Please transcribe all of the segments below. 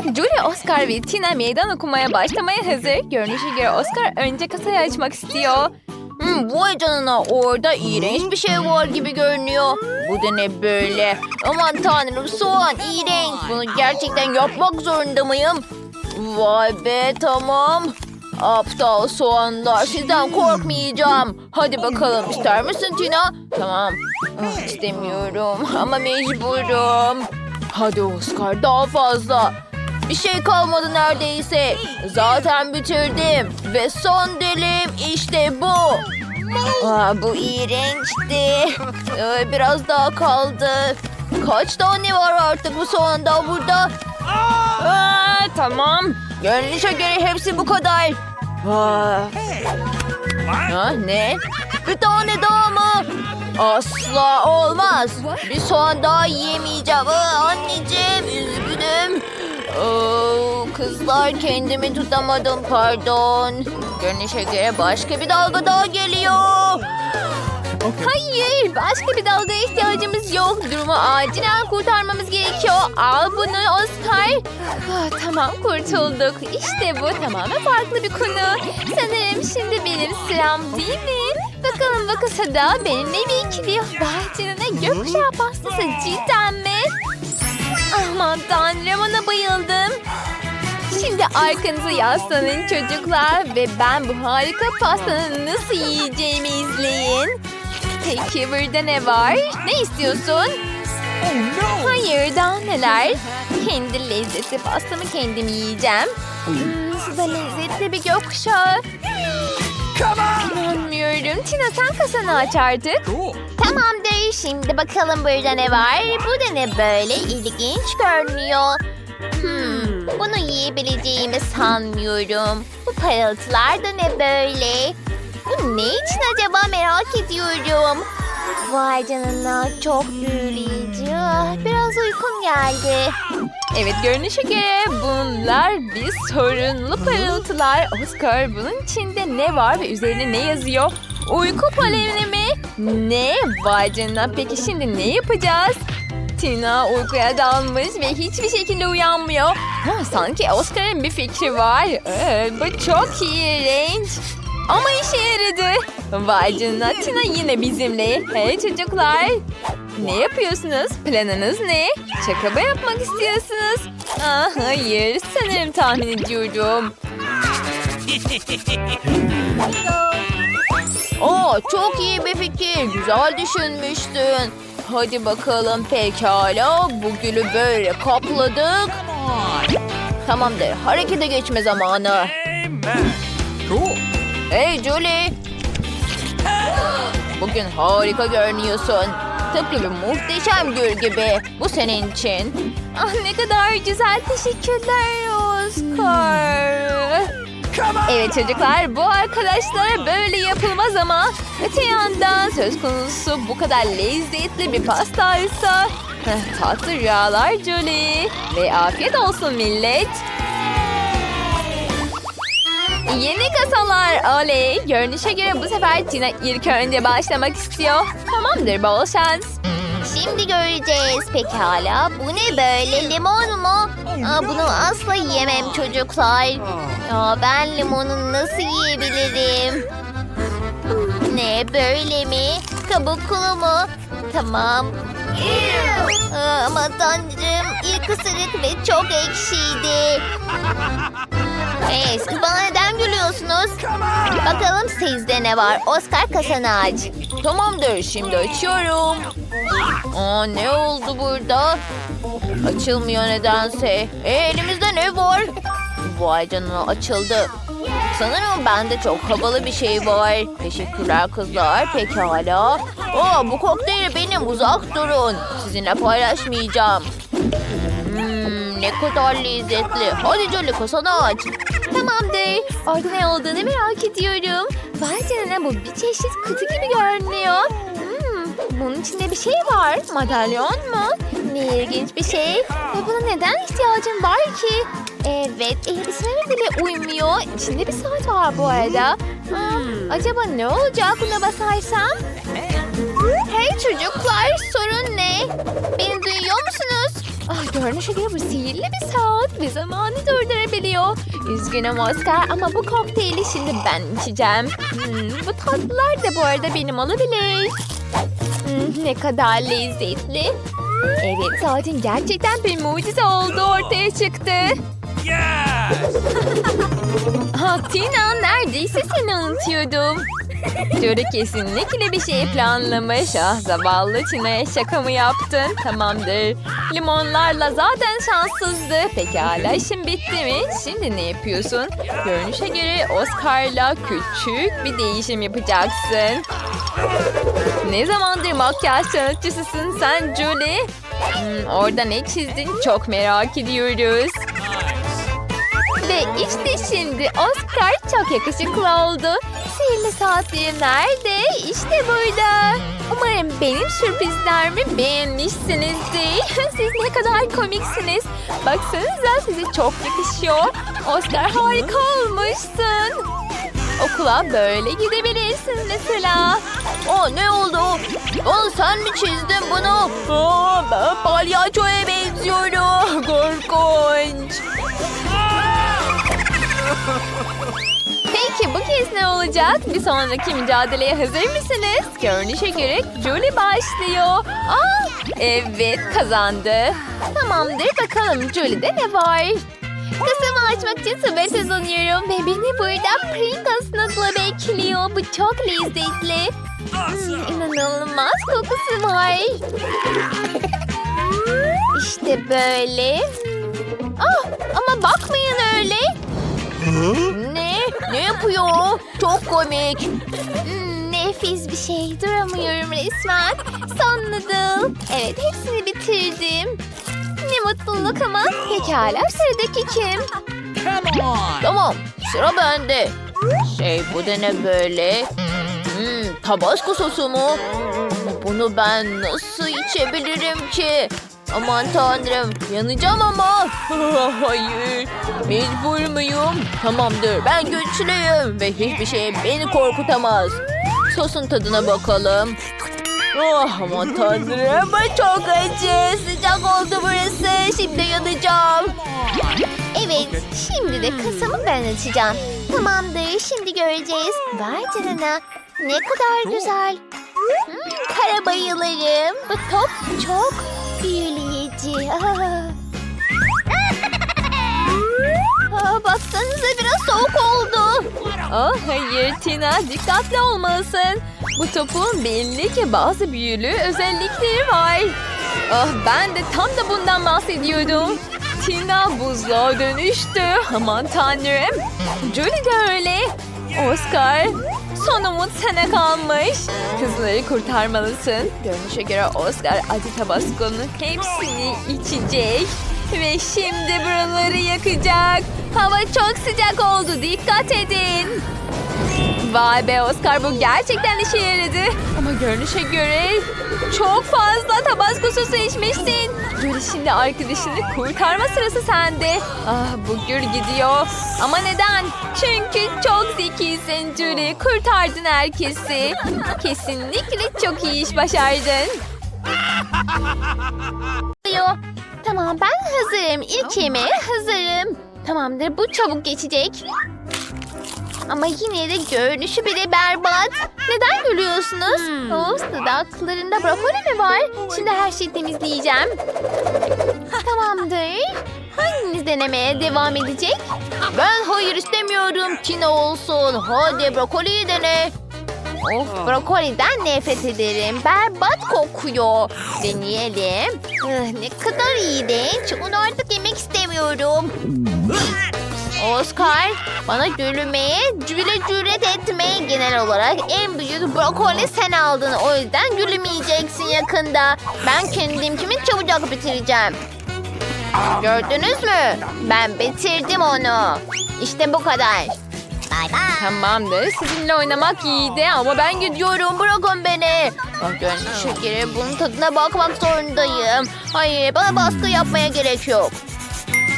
Julia, Oscar ve Tina meydan okumaya başlamaya hazır. Görünüşe göre Oscar önce kasayı açmak istiyor. Hmm, vay canına orada iğrenç bir şey var gibi görünüyor. Bu da ne böyle? Aman tanrım soğan iğrenç. Bunu gerçekten yapmak zorunda mıyım? Vay be tamam. Aptal soğanlar sizden korkmayacağım. Hadi bakalım ister misin Tina? Tamam. Ah, istemiyorum ama mecburum. Hadi Oscar daha fazla. Bir şey kalmadı neredeyse. Zaten bitirdim. Ve son dilim işte bu. Aa, bu iğrençti. Ee, biraz daha kaldı. Kaç tane var artık bu soğanda burada? Aa, tamam. Görünüşe göre hepsi bu kadar. Aa. Ha, ne? Bir tane daha mı? Asla olmaz. Bir soğan daha yiyemeyeceğim. Aa, anneciğim. Oo, kızlar kendimi tutamadım pardon. Görünüşe göre başka bir dalga daha geliyor. Hayır, başka bir dalgaya ihtiyacımız yok. Durumu acilen kurtarmamız gerekiyor. Al bunu Oscar. Ah, tamam, kurtulduk. İşte bu tamamen farklı bir konu. Sanırım şimdi benim sıram değil mi? Bakalım bu kasada benimle bir ikili. Vay canına gökkuşağı pastası cidden mi? Aman tanrım ona bayıldım. Şimdi arkanızı yaslanın çocuklar ve ben bu harika pastanın nasıl yiyeceğimi izleyin. Peki burada ne var? Ne istiyorsun? Hayır daha neler? Kendi lezzetli pastamı kendim yiyeceğim. Hmm, size lezzetli bir gökkuşağı. İnanmıyorum. Tina sen kasanı aç artık. Tamamdır. Şimdi bakalım burada ne var? Bu da ne böyle? İlginç görünüyor. Hmm, bunu yiyebileceğimi sanmıyorum. Bu parıltılar da ne böyle? Bu ne için acaba merak ediyorum. Vay canına çok büyüleyici. Ah, Biraz uykum geldi. Evet görünüşe göre bunlar bir sorunlu parıltılar. Oscar bunun içinde ne var ve üzerine ne yazıyor? Uyku poleni mi? Ne? Vay canına peki şimdi ne yapacağız? Tina uykuya dalmış ve hiçbir şekilde uyanmıyor. Ha, sanki Oscar'ın bir fikri var. Ee, bu çok iğrenç. Ama işe yaradı. Vay canına Tina yine bizimle. Hey çocuklar. Ne yapıyorsunuz? Planınız ne? Şaka mı yapmak istiyorsunuz? Aa, hayır sanırım tahmin ediyorum. Oo, çok iyi bir fikir. Güzel düşünmüştün. Hadi bakalım pekala. Bu gülü böyle kapladık. Tamamdır. Harekete geçme zamanı. Amen. Hey Julie. Bugün harika görünüyorsun. Tıpkı bir muhteşem gül gibi. Bu senin için. Ah ne kadar güzel teşekkürler Oscar. Evet çocuklar bu arkadaşlara böyle yapılmaz ama öte yandan söz konusu bu kadar lezzetli bir pastaysa tatlı rüyalar Julie ve afiyet olsun millet. Yeni kasalar oley. Görünüşe göre bu sefer Tina ilk önce başlamak istiyor. Tamamdır bol şans. Şimdi göreceğiz pekala. Bu ne böyle limon mu? Aa, bunu asla yiyemem çocuklar. Ya ben limonu nasıl yiyebilirim? Ne böyle mi? Kabuklu mu? Tamam. Aa, ama tanrım ilk ısırık ve çok ekşiydi. Hey, siz bana neden gülüyorsunuz? Bakalım sizde ne var? Oscar kasanı aç. Tamamdır. Şimdi açıyorum. Aa, ne oldu burada? Açılmıyor nedense. E, elimizde ne var? Vay canına açıldı. Sanırım bende çok havalı bir şey var. Teşekkürler kızlar. Pekala. Aa, bu kokteyli benim. Uzak durun. Sizinle paylaşmayacağım. Hmm, ne kadar lezzetli. Hadi Jolie kasanı aç. Tamamdır. Orada ne olduğunu merak ediyorum. Vay canına bu bir çeşit kutu gibi görünüyor. Hmm, bunun içinde bir şey var. Madalyon mu? Ne ilginç bir şey. Ve buna neden ihtiyacım var ki? Evet, elbiseme bile uymuyor. İçinde bir saat var bu arada. Hmm, acaba ne olacak buna basarsam? Hey çocuklar, sorun ne? Beni duyuyor musunuz? Ah, görünüşe göre bu sihirli bir saat ve zamanı durdurabiliyor. Üzgünüm Oscar ama bu kokteyli şimdi ben içeceğim. Hmm, bu tatlılar da bu arada benim olabilir. Hmm, ne kadar lezzetli. Evet zaten gerçekten bir mucize oldu ortaya çıktı. Yes! Ha Tina neredeyse seni unutuyordum. Jory kesinlikle bir şey planlamış. Ah zavallı Tina'ya şaka mı yaptın? Tamamdır. Limonlarla zaten şanssızdı. Pekala işin bitti mi? Şimdi ne yapıyorsun? Görünüşe göre Oscar'la küçük bir değişim yapacaksın. Ne zamandır makyaj sanatçısısın sen Julie? Hmm, orada ne çizdin çok merak ediyoruz. Ve işte şimdi Oscar çok yakışıklı oldu. Sihirli saatliğim nerede? İşte burada. Umarım benim sürprizlerimi beğenmişsinizdir. Siz ne kadar komiksiniz. Baksanıza size çok yakışıyor. Oscar harika olmuşsun. Okula böyle gidebilirsin mesela. Aa ne oldu? Aa sen mi çizdin bunu? Aa ben palyaçoya benziyorum. Korkunç. Bu kez ne olacak? Bir sonraki mücadeleye hazır mısınız? Görünüşe göre Julie başlıyor. Aa, evet kazandı. Tamamdır bakalım Julie'de ne var? Kasamı açmak için sabırsızlanıyorum ve beni burada Pringles noodle bekliyor. Bu çok lezzetli. Hmm, inanılmaz kokusu var. İşte böyle. Ah, ama bakmayın öyle. Ne? Yapıyor? Çok komik. Hmm, nefis bir şey. Duramıyorum resmen. Son noodle. Evet hepsini bitirdim. Ne mutluluk ama. Pekala sıradaki kim? Come on! Tamam sıra bende. Şey bu da ne böyle? Hmm, tabasco sosu mu? Bunu ben nasıl içebilirim ki? Aman tanrım yanacağım ama. Hayır mecbur muyum? Tamamdır ben güçlüyüm ve hiçbir şey beni korkutamaz. Sosun tadına bakalım. Oh aman tanrım bu çok acı. Sıcak oldu burası. Şimdi yanacağım. Evet şimdi de kasamı ben açacağım. Tamamdır şimdi göreceğiz. Vay canına. Ne kadar güzel. Hmm, kara bayılırım. Bu top çok büyüleyici. Ah. Aa, baksanıza biraz soğuk oldu. Oh hayır Tina dikkatli olmalısın. Bu topun belli ki bazı büyülü özellikleri var. Ah ben de tam da bundan bahsediyordum. Tina buzluğa dönüştü. Aman tanrım. Julie de öyle. Oscar son umut sana kalmış. Kızları kurtarmalısın. Görünüşe göre Oscar acı tabaskonun hepsini içecek. Ve şimdi buraları yakacak. Hava çok sıcak oldu. Dikkat edin. Vay be Oscar bu gerçekten işe yaradı. Ama görünüşe göre çok fazla tabasco sosu içmişsin. Julie şimdi arkadaşını kurtarma sırası sende. Ah bu gür gidiyor. Ama neden? Çünkü çok zekisin Julie. Kurtardın herkesi. Kesinlikle çok iyi iş başardın. Tamam ben hazırım. İlk yemeğe hazırım. Tamamdır bu çabuk geçecek. Ama yine de görünüşü bile berbat. Neden gülüyorsunuz? Oh, dudaklarında brokoli mi var? Şimdi her şeyi temizleyeceğim. Tamamdır. Hanginiz denemeye devam edecek? Ben hayır istemiyorum. Tina olsun. Hadi brokoliyi dene. Of brokoliden nefret ederim. Berbat kokuyor. Deneyelim. Ah, ne kadar iğrenç. Onu artık yemek istemiyorum. Oscar, bana gülmeye, cüre cüret etmeye genel olarak en büyük brokoli sen aldın. O yüzden gülmeyeceksin yakında. Ben kendimkimi çabucak bitireceğim. Gördünüz mü? Ben bitirdim onu. İşte bu kadar. Tamamdır. Sizinle oynamak iyiydi ama ben gidiyorum. Bırakın beni. Bak görünüşe göre bunun tadına bakmak zorundayım. Hayır bana baskı yapmaya gerek yok.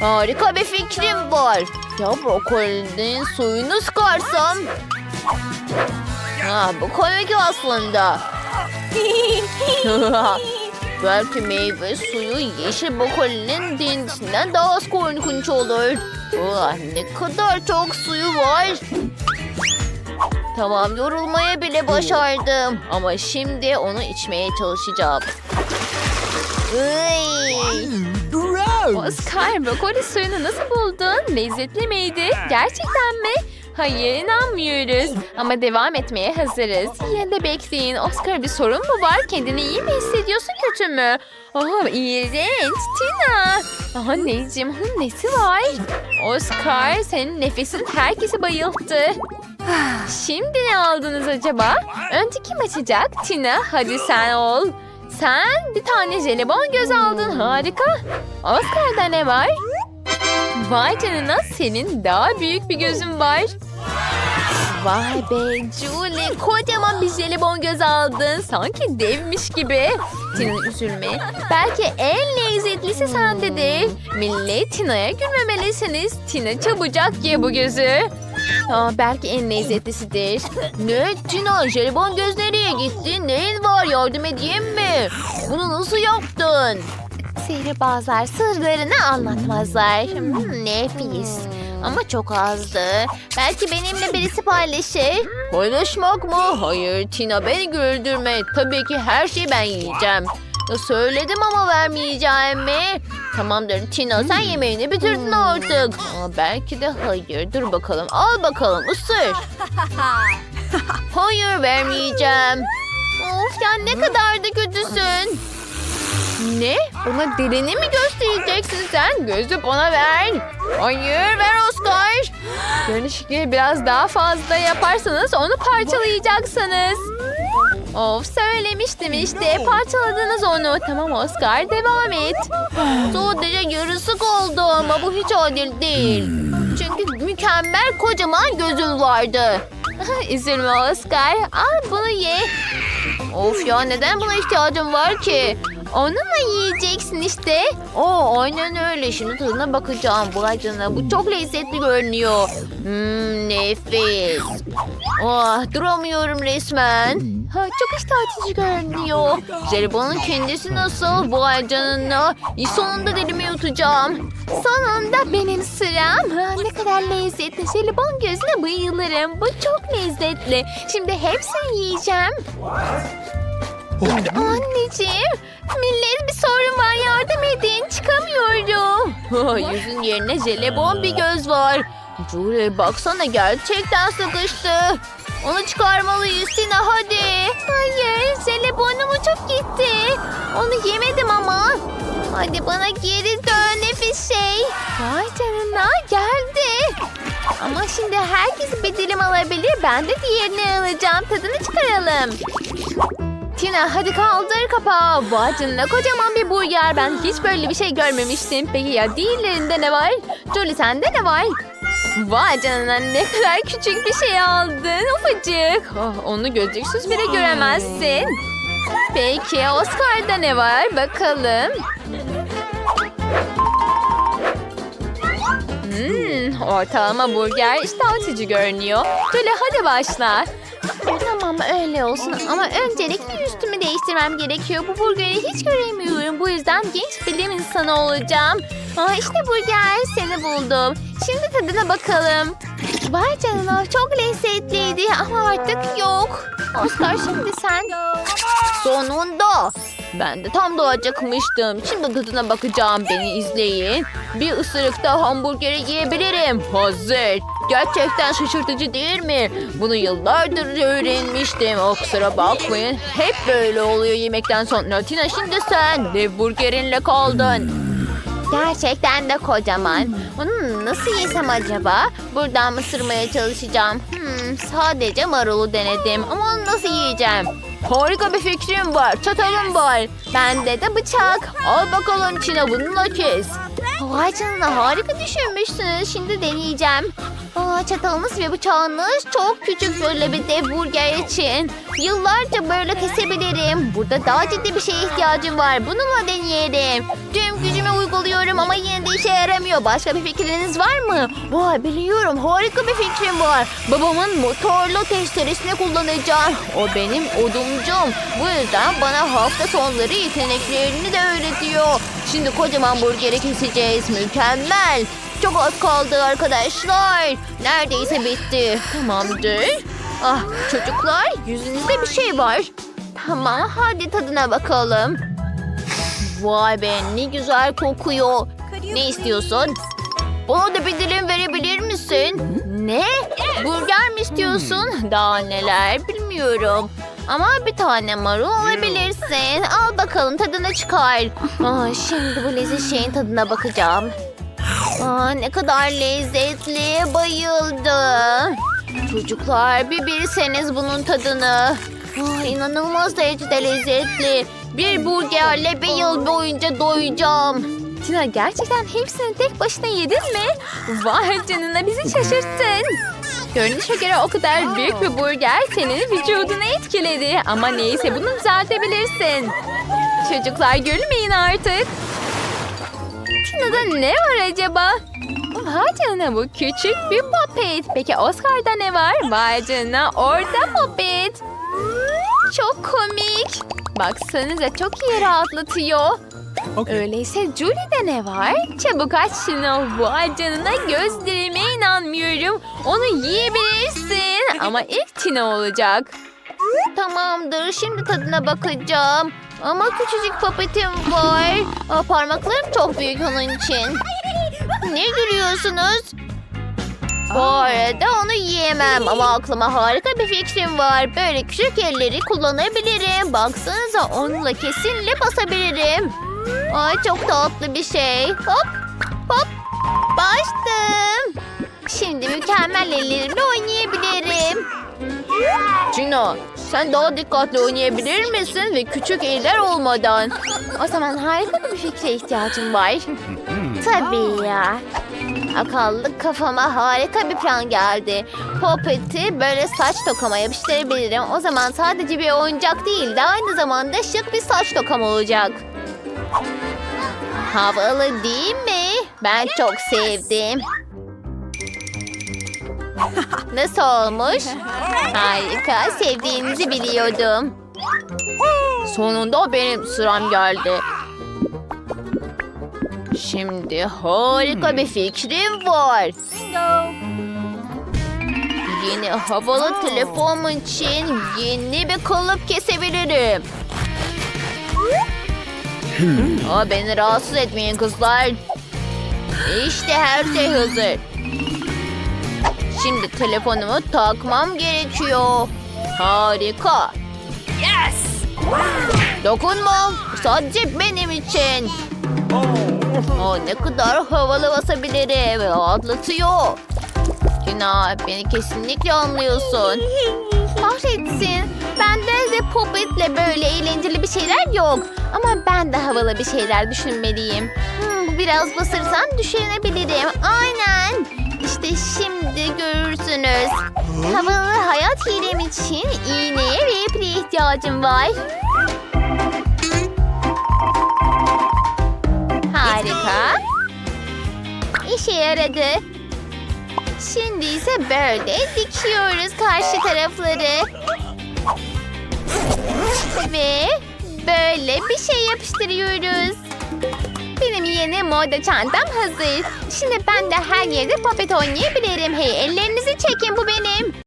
Harika bir fikrim var. Ya brokolinin suyunu sıkarsam? Ha, bu komik aslında. Belki meyve suyu yeşil brokolinin dendisinden daha az korkunç olur. Ah, ne kadar çok suyu var. Tamam yorulmaya bile başardım. Ama şimdi onu içmeye çalışacağım. Iy. Oscar brokoli suyunu nasıl buldun? Lezzetli miydi? Gerçekten mi? Hayır inanmıyoruz. Ama devam etmeye hazırız. Yine de bekleyin. Oscar bir sorun mu var? Kendini iyi mi hissediyorsun kötü mü? Oh iğrenç. Tina. Anneciğim onun nesi var? Oscar senin nefesin herkesi bayılttı. Şimdi ne aldınız acaba? Önce kim açacak? Tina hadi sen ol. Sen bir tane jelibon göz aldın. Harika. Oscar'da ne var? Vay canına senin daha büyük bir gözün var. Vay be Julie kocaman bir jelibon göz aldın. Sanki devmiş gibi. Tina üzülme. Belki en lezzetlisi sendedir. Millet Tina'ya gülmemelisiniz. Tina çabucak ye bu gözü. Aa, belki en lezzetlisidir. Ne Tina jelibon göz nereye gitti? Neyin var yardım edeyim mi? Bunu nasıl yaptın? Sihirbazlar sırlarını anlatmazlar. Hmm, nefis. Ama çok azdı. Belki benimle birisi paylaşır. Paylaşmak mı? Hayır Tina beni güldürme. Tabii ki her şeyi ben yiyeceğim. Ya söyledim ama vermeyeceğim mi? Tamamdır Tina sen yemeğini bitirdin artık. Aa, belki de hayır. Dur bakalım. Al bakalım ısır. hayır vermeyeceğim. Of ya ne kadar da kötüsün. Ne? Bana dilini mi göstereceksin sen? Gözü bana ver. Hayır ver Oscar. Görünüşü biraz daha fazla yaparsanız onu parçalayacaksınız. Of söylemiştim işte parçaladınız onu. Tamam Oscar devam et. Sadece yarısı kaldı ama bu hiç adil değil. Çünkü mükemmel kocaman gözün vardı. Üzülme Oscar. Al bunu ye. Of ya neden buna ihtiyacım var ki? Onunla yiyeceksin işte. Oo aynen öyle. Şimdi tadına bakacağım. Vay canına bu çok lezzetli görünüyor. Hmm, nefis. Ah duramıyorum resmen. Ha, çok iştah açıcı görünüyor. Jelibonun kendisi nasıl? Vay canına. Sonunda dilimi yutacağım. Sonunda benim sıram. Ha, ne kadar lezzetli. Jelibon gözüne bayılırım. Bu çok lezzetli. Şimdi hepsini yiyeceğim. Anneciğim, millet bir sorun var yardım edin. Çıkamıyorum. Yüzün yerine jelibon bir göz var. Julie baksana gerçekten sıkıştı. Onu çıkarmalıyız Tina hadi. Hayır, jelibonum uçup gitti. Onu yemedim ama. Hadi bana geri dön nefis şey. Vay canına geldi. Ama şimdi herkes bir dilim alabilir. Ben de diğerini alacağım. Tadını çıkaralım. Tina hadi kaldır kapağı. Vay canına kocaman bir burger. Ben hiç böyle bir şey görmemiştim. Peki ya diğerlerinde ne var? Julie sende ne var? Vay canına ne kadar küçük bir şey aldın. Ufacık. Oh, onu gözlüksüz bile göremezsin. Peki Oscar'da ne var? Bakalım. Hmm, ortalama burger açıcı görünüyor. Şöyle hadi başla. Öyle olsun ama öncelikle üstümü değiştirmem gerekiyor. Bu burgeri hiç göremiyorum. Bu yüzden genç bilim insanı olacağım. Aa, işte burger seni buldum. Şimdi tadına bakalım. Vay canına çok lezzetliydi ama artık yok. Oscar şimdi sen. Sonunda. Ben de tam da acıkmıştım. Şimdi tadına bakacağım. Beni izleyin. Bir ısırıkta hamburgeri yiyebilirim. Hazır. Gerçekten şaşırtıcı değil mi? Bunu yıllardır öğrenmiştim. O kusura bakmayın. Hep böyle oluyor yemekten sonra. Tina şimdi sen dev burgerinle kaldın. Gerçekten de kocaman. Onu nasıl yesem acaba? Buradan mı sırmaya çalışacağım? Hmm, sadece marulu denedim ama onu nasıl yiyeceğim? Harika bir fikrim var. Çatalım var. Bende de bıçak. Al bakalım Tina bununla kes. Vay canına harika düşünmüşsünüz. Şimdi deneyeceğim. Aa, çatalınız ve bıçağınız çok küçük böyle bir dev burger için. Yıllarca böyle kesebilirim. Burada daha ciddi bir şeye ihtiyacım var. Bununla deneyelim. Tüm gücümü yaramıyor. Başka bir fikriniz var mı? Vay biliyorum harika bir fikrim var. Babamın motorlu testeresini kullanacağım. O benim odumcum. Bu yüzden bana hafta sonları yeteneklerini de öğretiyor. Şimdi kocaman burgeri keseceğiz. Mükemmel. Çok az kaldı arkadaşlar. Neredeyse bitti. Tamamdır. Ah çocuklar yüzünüzde bir şey var. Tamam hadi tadına bakalım. Vay be ne güzel kokuyor. Ne istiyorsun? Bana da bir dilim verebilir misin? Ne? Burger mi istiyorsun? Daha neler bilmiyorum. Ama bir tane marul alabilirsin. Al bakalım tadına çıkar. Aa, şimdi bu leziz şeyin tadına bakacağım. Aa, ne kadar lezzetli. Bayıldım. Çocuklar bir bilseniz bunun tadını. Aa, inanılmaz derecede lezzetli. Bir burgerle bir yıl boyunca doyacağım. Tina gerçekten hepsini tek başına yedin mi? Vay canına bizi şaşırttın. Görünüşe göre o kadar büyük bir burger senin vücudunu etkiledi. Ama neyse bunu düzeltebilirsin. Çocuklar gülmeyin artık. Tina'da ne var acaba? Vay canına bu küçük bir popet. Peki Oscar'da ne var? Vay canına orada popet. Çok komik. Baksanıza çok iyi rahatlatıyor. Öyleyse Julie'de ne var? Çabuk aç şunu. Vay canına gözlerime inanmıyorum. Onu yiyebilirsin. Ama ilk Tina olacak. Tamamdır. Şimdi tadına bakacağım. Ama küçücük papetim var. Aa, parmaklarım çok büyük onun için. Ne gülüyorsunuz? Bu arada onu yiyemem ama aklıma harika bir fikrim var. Böyle küçük elleri kullanabilirim. Baksanıza onunla kesinle basabilirim. Ay çok tatlı bir şey. Hop hop bastım. Şimdi mükemmel ellerimle oynayabilirim. Cino sen daha dikkatli oynayabilir misin ve küçük eller olmadan? O zaman harika bir fikre ihtiyacım var. Tabii ya. Akıllı kafama harika bir plan geldi. Popet'i böyle saç tokama yapıştırabilirim. O zaman sadece bir oyuncak değil de aynı zamanda şık bir saç tokam olacak. Havalı değil mi? Ben çok sevdim. Nasıl olmuş? Harika, sevdiğinizi biliyordum. Sonunda benim sıram geldi. Şimdi harika bir fikrim var. Yeni havalı telefonum için yeni bir kalıp kesebilirim. Aa, beni rahatsız etmeyin kızlar. İşte her şey hazır. Şimdi telefonumu takmam gerekiyor. Harika. Yes. Dokunma. Sadece benim için. Aa, ne kadar havalı basabilirim. Rahatlatıyor. Tina beni kesinlikle anlıyorsun. Kahretsin. Bende de Puppet'le böyle eğlenceli bir şeyler yok. Ama ben de havalı bir şeyler düşünmeliyim. Hmm, biraz basırsam düşünebilirim. Aynen. İşte şimdi görürsünüz. Havalı hayat hilem için iğneye ve ipliğe ihtiyacım var. Harika. İşe yaradı. Şimdi ise böyle dikiyoruz karşı tarafları. Ve böyle bir şey yapıştırıyoruz. Benim yeni moda çantam hazır. Şimdi ben de her yerde popet oynayabilirim. Hey ellerinizi çekin bu benim.